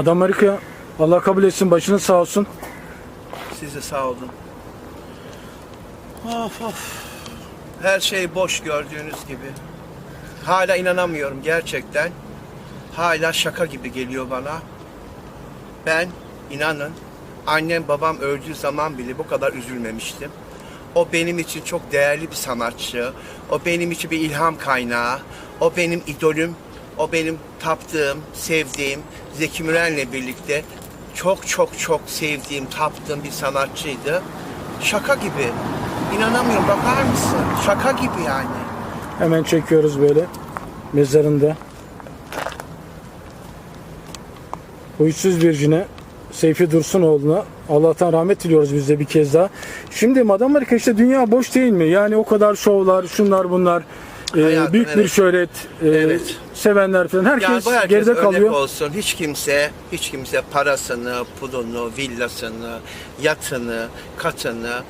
Madam Marika Allah kabul etsin başınız sağ olsun. Siz de sağ olun. Of of. Her şey boş gördüğünüz gibi. Hala inanamıyorum gerçekten. Hala şaka gibi geliyor bana. Ben inanın annem babam öldüğü zaman bile bu kadar üzülmemiştim. O benim için çok değerli bir sanatçı. O benim için bir ilham kaynağı. O benim idolüm. O benim taptığım, sevdiğim Zeki Müren'le birlikte çok çok çok sevdiğim, taptığım bir sanatçıydı. Şaka gibi. İnanamıyorum. Bakar mısın? Şaka gibi yani. Hemen çekiyoruz böyle mezarında. Huysuz Virjin'e Seyfi Dursunoğlu'na Allah'tan rahmet diliyoruz biz de bir kez daha. Şimdi Madam Marika işte dünya boş değil mi? Yani o kadar şovlar, şunlar bunlar, Hayatım, büyük bir evet. şöhret, e, Evet. sevenler falan. Herkes, bu herkes geride örnek kalıyor. olsun. Hiç kimse, hiç kimse parasını, pulunu, villasını, yatını, katını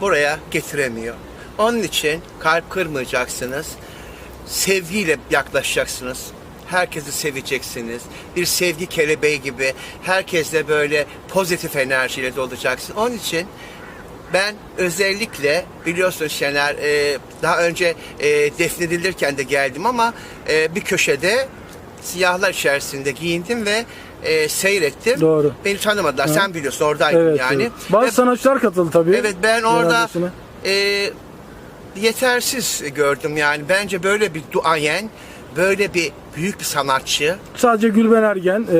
buraya getiremiyor. Onun için kalp kırmayacaksınız. Sevgiyle yaklaşacaksınız. Herkesi seveceksiniz. Bir sevgi kelebeği gibi herkesle böyle pozitif enerjiyle dolacaksın. Onun için ben özellikle biliyorsun Şener e, daha önce e, defnedilirken de geldim ama e, bir köşede siyahlar içerisinde giyindim ve e, seyrettim. Doğru. Beni tanımadılar. Sen biliyorsun oradaydın Evet, yani. evet. Bazı Ve- sanatçılar katıldı tabii. Evet ben orada e, yetersiz gördüm yani. Bence böyle bir duayen, böyle bir büyük bir sanatçı. Sadece Gülben Ergen, e,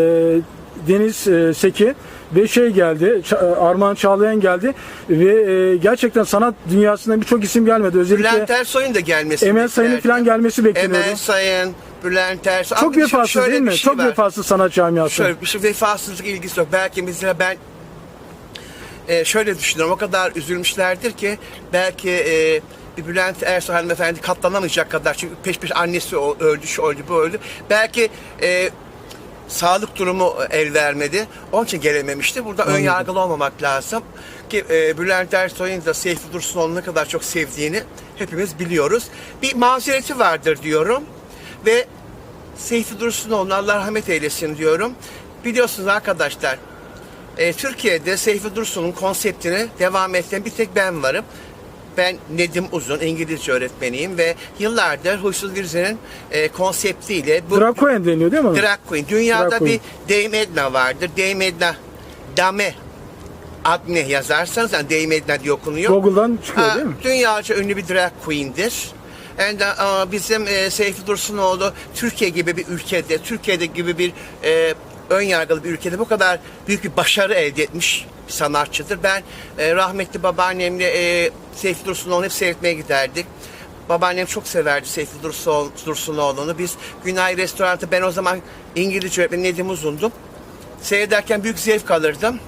Deniz e, Seki ve şey geldi, e, Armağan Çağlayan geldi ve e, gerçekten sanat dünyasından birçok isim gelmedi. Özellikle Bülent Ersoy'un da gelmesi Emel Sayın'ın falan gelmesi bekleniyordu. Emel Sayın, Bülent Ersoy. Çok Ama şimdi vefasız şöyle değil bir mi? şey Çok var. vefasız sanat camiası. Şöyle bir şey vefasızlık ilgisi yok. Belki mesela ben e, şöyle düşünüyorum. O kadar üzülmüşlerdir ki belki e, bir Bülent Ersoy hanımefendi katlanamayacak kadar çünkü peş peşe annesi öldü, şu öldü, bu öldü. Belki e, sağlık durumu el vermedi. Onun için gelememişti. Burada ön yargılı olmamak lazım. Ki e, Bülent Ersoy'un da Seyfi Dursunoğlu'nu ne kadar çok sevdiğini hepimiz biliyoruz. Bir mazereti vardır diyorum. Ve Seyfi Dursunoğlu'na Allah rahmet eylesin diyorum. Biliyorsunuz arkadaşlar e, Türkiye'de Seyfi Dursun'un konseptini devam ettiren bir tek ben varım. Ben Nedim Uzun, İngilizce öğretmeniyim ve yıllardır Huysuz Virzen'in e, konseptiyle bu Drakoen deniyor değil mi? Drag Queen. Dünyada Drag Queen. bir Dame Edna vardır. Dame Edna, Dame Adne yazarsanız yani Dame Edna diye okunuyor. Google'dan çıkıyor Ha, değil mi? Dünyaca ünlü bir drag queen'dir. And, uh, bizim e, Seyfi Dursunoğlu Türkiye gibi bir ülkede, Türkiye'de gibi bir e, ön yargılı bir ülkede bu kadar büyük bir başarı elde etmiş bir sanatçıdır. Ben e, rahmetli babaannemle e, Seyfi Dursunoğlu'nu hep seyretmeye giderdik. Babaannem çok severdi Seyfi Dursun- Dursunoğlu'nu. Biz Günay Restoran'ta ben o zaman İngilizce öğretmeni Nedim Uzun'dum. Seyrederken büyük zevk alırdım.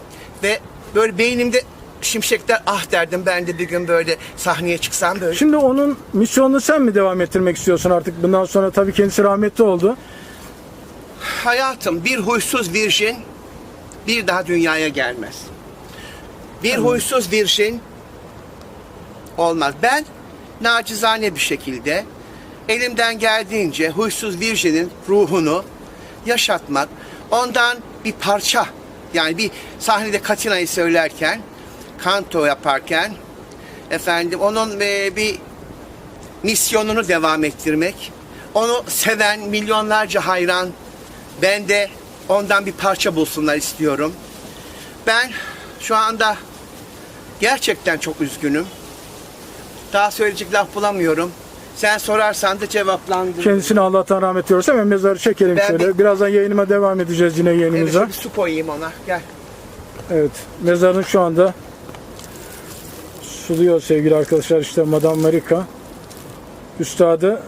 Ve böyle beynimde şimşekler ah derdim ben de bir gün böyle sahneye çıksam böyle. Şimdi onun misyonunu sen mi devam ettirmek istiyorsun artık? Bundan sonra tabii kendisi rahmetli oldu. Hayatım bir huysuz virjin bir daha dünyaya gelmez. Bir huysuz virjin olmaz. Ben nacizane bir şekilde elimden geldiğince huysuz virjinin ruhunu yaşatmak, ondan bir parça yani bir sahnede Katina'yı söylerken, kanto yaparken efendim onun e, bir misyonunu devam ettirmek. Onu seven milyonlarca hayran ben de ondan bir parça bulsunlar istiyorum. Ben şu anda gerçekten çok üzgünüm. Daha söyleyecek laf bulamıyorum. Sen sorarsan da cevaplandır. Kendisine Allah'tan rahmet diliyoruz. Hemen mezarı çekelim Ben şöyle. bir- Birazdan yayınıma devam edeceğiz yine Evet, yayınımıza. bir su koyayım ona. Gel. Evet, mezarın şu anda suluyor sevgili arkadaşlar. İşte Madame Marika. Üstadı Evet.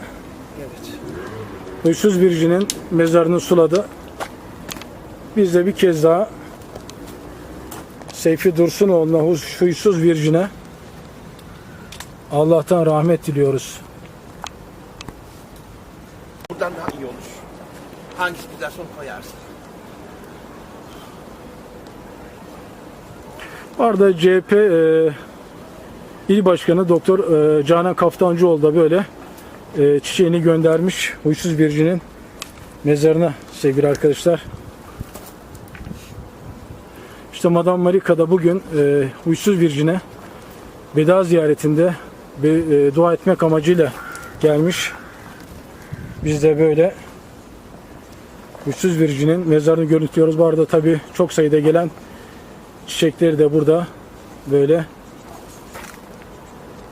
Huysuz Birci'nin mezarını suladı. Biz de bir kez daha Seyfi Dursunoğlu'na Huysuz Vircin'e Allah'tan rahmet diliyoruz. Buradan daha iyi olur. Hangisi güzelse onu koyarsın. Bu arada CHP e, İl Başkanı Doktor e, Canan Kaftancıoğlu da böyle e, çiçeğini göndermiş Huysuz Birci'nin mezarına sevgili arkadaşlar. İşte Madame Marika da bugün e, Huysuz Virjin'e veda ziyaretinde bir e, dua etmek amacıyla gelmiş. Biz de böyle Huysuz Virjin'in mezarını görüntülüyoruz. Bu arada tabi çok sayıda gelen çiçekleri de burada böyle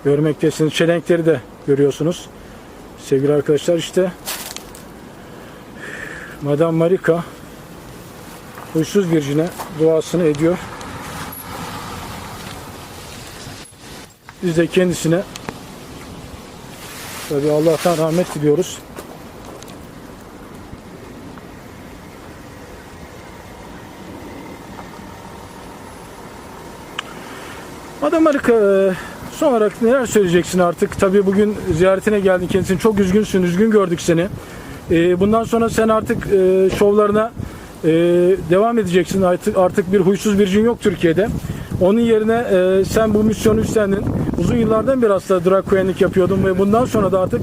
görmektesiniz. Çelenkleri de görüyorsunuz. Sevgili arkadaşlar işte Madame Marika Huysuz Virjin'e duasını ediyor. Biz de kendisine tabi Allah'tan rahmet diliyoruz. Madem Marika e, son olarak neler söyleyeceksin artık? Tabi bugün ziyaretine geldin kendisini. Çok üzgünsün. Üzgün gördük seni. E, Bundan sonra sen artık e, şovlarına e, devam edeceksin. Artık, artık bir huysuz virjin yok Türkiye'de. Onun yerine e, sen bu misyonu üstlendin. Uzun yıllardan beri aslında drag queenlik yapıyordun ve bundan sonra da artık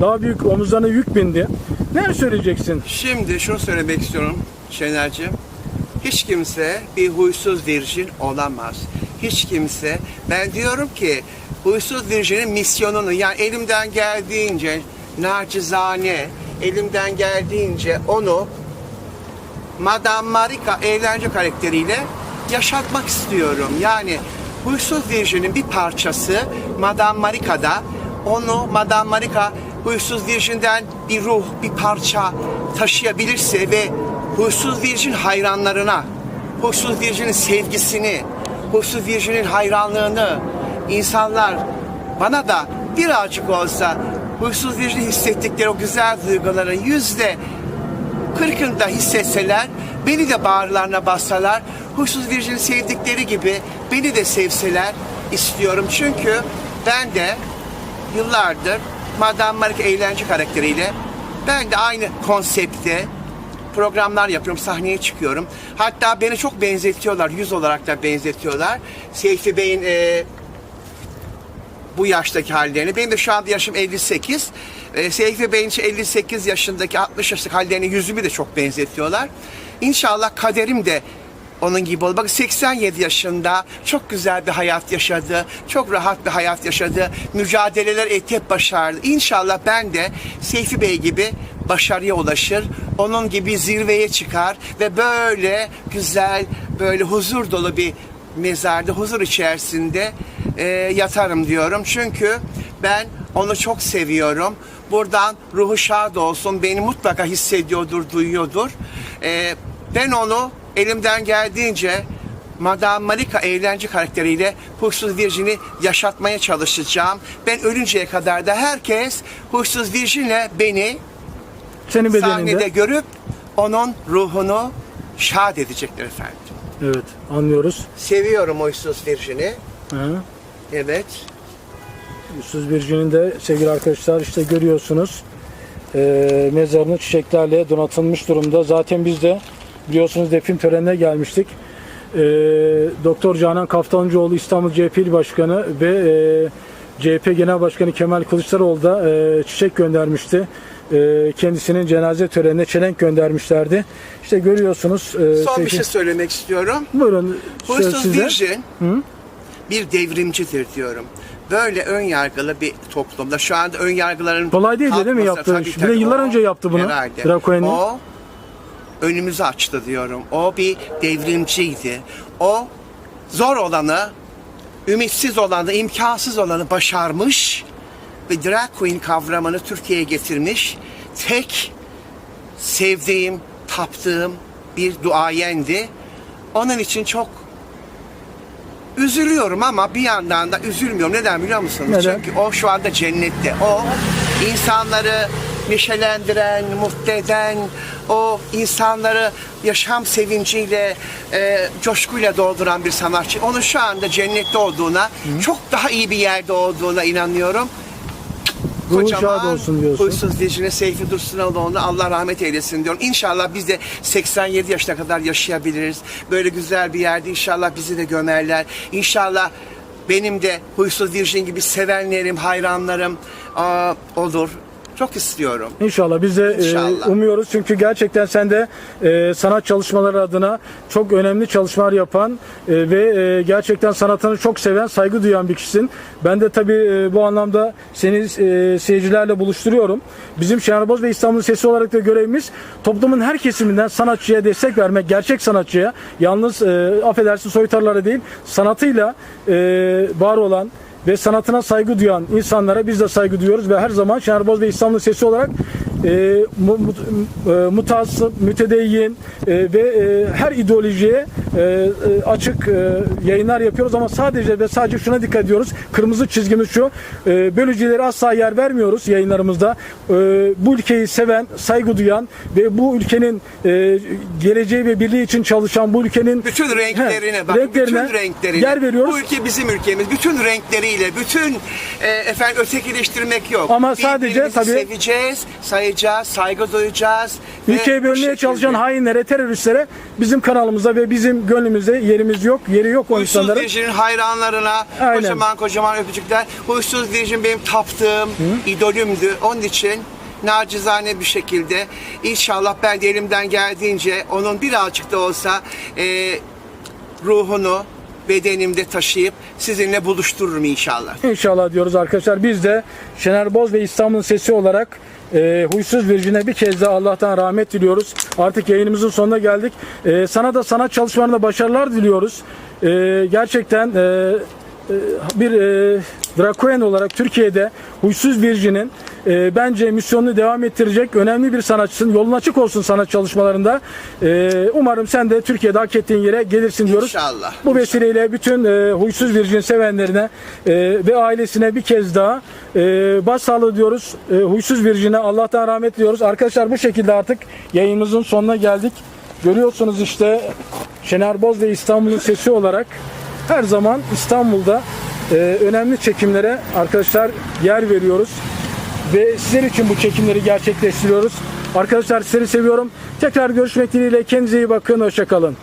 daha büyük omuzlarına yük bindi. Neler söyleyeceksin? Şimdi şunu söylemek istiyorum Şener'cim. Hiç kimse bir huysuz virjin olamaz. Hiç kimse. Ben diyorum ki huysuz virjinin misyonunu yani elimden geldiğince nacizane elimden geldiğince onu Madame Marika eğlence karakteriyle yaşatmak istiyorum. Yani Huysuz Virjin'in bir parçası Madame Marika'da onu Madame Marika Huysuz Virjin'den bir ruh, bir parça taşıyabilirse ve Huysuz Virjin hayranlarına, Huysuz Virjin'in sevgisini, Huysuz Virjin'in hayranlığını insanlar bana da birazcık olsa Huysuz Virjin hissettikleri o güzel duyguların yüzde kırkında hissetseler, beni de bağırlarına bassalar, huysuz virjini sevdikleri gibi beni de sevseler istiyorum. Çünkü ben de yıllardır Madame Marika eğlence karakteriyle ben de aynı konsepte programlar yapıyorum, sahneye çıkıyorum. Hatta beni çok benzetiyorlar, yüz olarak da benzetiyorlar. Seyfi Bey'in e, bu yaştaki hallerini. Benim de şu anda yaşım 58. Ee, Seyfi Bey'in işte 58 yaşındaki 60 yaşındaki hallerini yüzümü de çok benzetiyorlar. İnşallah kaderim de onun gibi olur. Bak 87 yaşında çok güzel bir hayat yaşadı. Çok rahat bir hayat yaşadı. Mücadeleler etti hep başardı. İnşallah ben de Seyfi Bey gibi başarıya ulaşır. Onun gibi zirveye çıkar ve böyle güzel, böyle huzur dolu bir mezarda huzur içerisinde e, yatarım diyorum. Çünkü ben onu çok seviyorum. Buradan ruhu şad olsun. Beni mutlaka hissediyordur, duyuyordur. E, ben onu elimden geldiğince Madame Marika eğlence karakteriyle Huysuz Virjin'i yaşatmaya çalışacağım. Ben ölünceye kadar da herkes Huysuz Virjin'le beni Senin bedeninde. sahnede görüp onun ruhunu şad edecekler efendim. Evet anlıyoruz. Seviyorum Huysuz Virjin'i. Hı. Evet. Huysuz Virjin'in de sevgili arkadaşlar işte görüyorsunuz. E, mezarını çiçeklerle donatılmış durumda. Zaten biz de biliyorsunuz defin törenine gelmiştik. E, Doktor Canan Kaftancıoğlu İstanbul CHP İl Başkanı ve e, CHP Genel Başkanı Kemal Kılıçdaroğlu da e, çiçek göndermişti. E, kendisinin cenaze törenine çelenk göndermişlerdi. İşte görüyorsunuz. E, Son bir sevgili- şey söylemek istiyorum. Buyurun Huysuz size. Virjin bir devrimcidir diyorum. Böyle ön yargılı bir toplumda şu anda ön yargıların Kolay değil de değil mi iş? Bir de yıllar önce yaptı bunu, Herhalde. O önümüzü açtı diyorum. O bir devrimciydi. O zor olanı, ümitsiz olanı, imkansız olanı başarmış ve drag queen kavramını Türkiye'ye getirmiş. Tek sevdiğim, taptığım bir duayendi. Onun için çok üzülüyorum ama bir yandan da üzülmüyorum. Neden biliyor musunuz? Neden? Çünkü o şu anda cennette. O insanları neşelendiren, mutlu eden, o insanları yaşam sevinciyle, e, coşkuyla dolduran bir sanatçı. Onun şu anda cennette olduğuna, çok daha iyi bir yerde olduğuna inanıyorum. Ruhu şad olsun diyorsun. Huysuz Dicine Seyfi Dursunoğlu'na Allah rahmet eylesin diyorum. İnşallah biz de 87 yaşına kadar yaşayabiliriz. Böyle güzel bir yerde inşallah bizi de gömerler. İnşallah benim de Huysuz Virjin gibi sevenlerim, hayranlarım aa, olur. Çok istiyorum. İnşallah biz de e, İnşallah. umuyoruz çünkü gerçekten sen de e, sanat çalışmaları adına çok önemli çalışmalar yapan e, ve e, gerçekten sanatını çok seven, saygı duyan bir kişisin. Ben de tabii e, bu anlamda seni e, seyircilerle buluşturuyorum. Bizim Şenerboz ve İstanbul Sesi olarak da görevimiz toplumun her kesiminden sanatçıya destek vermek, gerçek sanatçıya, yalnız e, affedersin soytarılara değil, sanatıyla e, var olan ve sanatına saygı duyan insanlara biz de saygı duyuyoruz ve her zaman Şenerboz ve İstanbul Sesi olarak e, e, mutasip, mütedeyyin e, ve e, her ideolojiye e, e, açık e, yayınlar yapıyoruz ama sadece ve sadece şuna dikkat ediyoruz. Kırmızı çizgimiz şu. E, bölücülere asla yer vermiyoruz yayınlarımızda. E, bu ülkeyi seven, saygı duyan ve bu ülkenin e, geleceği ve birliği için çalışan bu ülkenin Bütün renklerine He, bak, renklerine bütün renklerine. yer veriyoruz. Bu ülke bizim ülkemiz. Bütün renkleriyle, bütün e, efendim ötekileştirmek yok. Ama sadece tabii- seveceğiz, sayacağız, saygı duyacağız. Ülkeyi bölmeye çalışan hainlere, teröristlere bizim kanalımızda ve bizim gönlümüzde yerimiz yok, yeri yok o Huysuz insanların. Virgin'in hayranlarına Aynen. kocaman kocaman öpücükler. Huysuz Virgin benim taptığım idolümdü. Onun için nacizane bir şekilde inşallah ben de elimden geldiğince onun birazcık da olsa e, ruhunu bedenimde taşıyıp sizinle buluştururum inşallah. İnşallah diyoruz arkadaşlar. Biz de Şener Boz ve İstanbul'un sesi olarak e, Huysuz Virgin'e bir kez daha Allah'tan rahmet diliyoruz. Artık yayınımızın sonuna geldik. E, sana da sanat çalışmalarında başarılar diliyoruz. E, gerçekten e, e, bir e, Drakoyen olarak Türkiye'de Huysuz Virgin'in e, bence misyonunu devam ettirecek önemli bir sanatçısın. Yolun açık olsun sanat çalışmalarında. E, umarım sen de Türkiye'de hak ettiğin yere gelirsin diyoruz. İnşallah. Bu vesileyle bütün e, Huysuz Virgin sevenlerine e, ve ailesine bir kez daha e, başsağlığı diyoruz. E, Huysuz Virgin'e Allah'tan rahmet diliyoruz. Arkadaşlar bu şekilde artık yayınımızın sonuna geldik. Görüyorsunuz işte Şener Boz ve İstanbul'un sesi olarak her zaman İstanbul'da e, önemli çekimlere arkadaşlar yer veriyoruz. Ve sizler için bu çekimleri gerçekleştiriyoruz. Arkadaşlar sizleri seviyorum. Tekrar görüşmek dileğiyle kendinize iyi bakın. Hoşçakalın.